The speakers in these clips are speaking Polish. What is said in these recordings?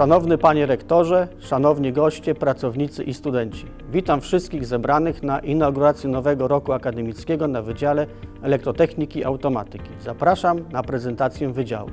Szanowny Panie Rektorze, Szanowni goście, pracownicy i studenci. Witam wszystkich zebranych na inaugurację nowego roku akademickiego na Wydziale Elektrotechniki i Automatyki. Zapraszam na prezentację wydziału.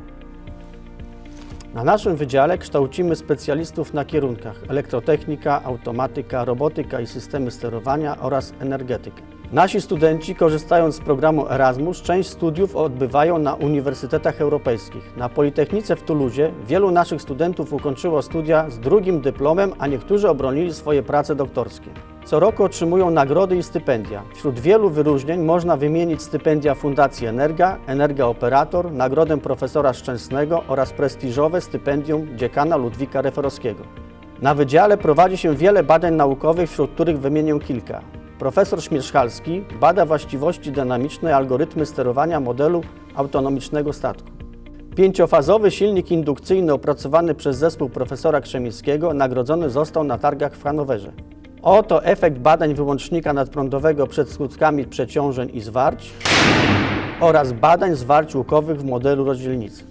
Na naszym wydziale kształcimy specjalistów na kierunkach elektrotechnika, automatyka, robotyka i systemy sterowania oraz energetykę. Nasi studenci, korzystając z programu Erasmus, część studiów odbywają na uniwersytetach europejskich. Na Politechnice w Toulouse wielu naszych studentów ukończyło studia z drugim dyplomem, a niektórzy obronili swoje prace doktorskie. Co roku otrzymują nagrody i stypendia. Wśród wielu wyróżnień można wymienić stypendia Fundacji Energa, Energa Operator, nagrodę profesora Szczęsnego oraz prestiżowe stypendium dziekana Ludwika Referowskiego. Na wydziale prowadzi się wiele badań naukowych, wśród których wymienię kilka. Profesor Śmierzchalski bada właściwości dynamiczne algorytmy sterowania modelu autonomicznego statku. Pięciofazowy silnik indukcyjny opracowany przez zespół profesora Krzemińskiego nagrodzony został na targach w Hanowerze. Oto efekt badań wyłącznika nadprądowego przed skutkami przeciążeń i zwarć oraz badań zwarć łukowych w modelu rozdzielnicy.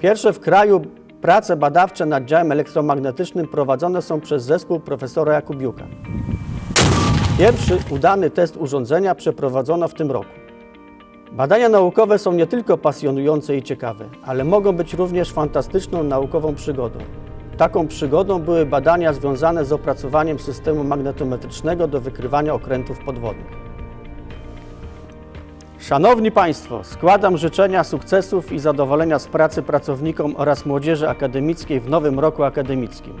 Pierwsze w kraju prace badawcze nad działem elektromagnetycznym prowadzone są przez zespół profesora Jakubiuka. Pierwszy udany test urządzenia przeprowadzono w tym roku. Badania naukowe są nie tylko pasjonujące i ciekawe, ale mogą być również fantastyczną naukową przygodą. Taką przygodą były badania związane z opracowaniem systemu magnetometrycznego do wykrywania okrętów podwodnych. Szanowni Państwo, składam życzenia sukcesów i zadowolenia z pracy pracownikom oraz młodzieży akademickiej w nowym roku akademickim.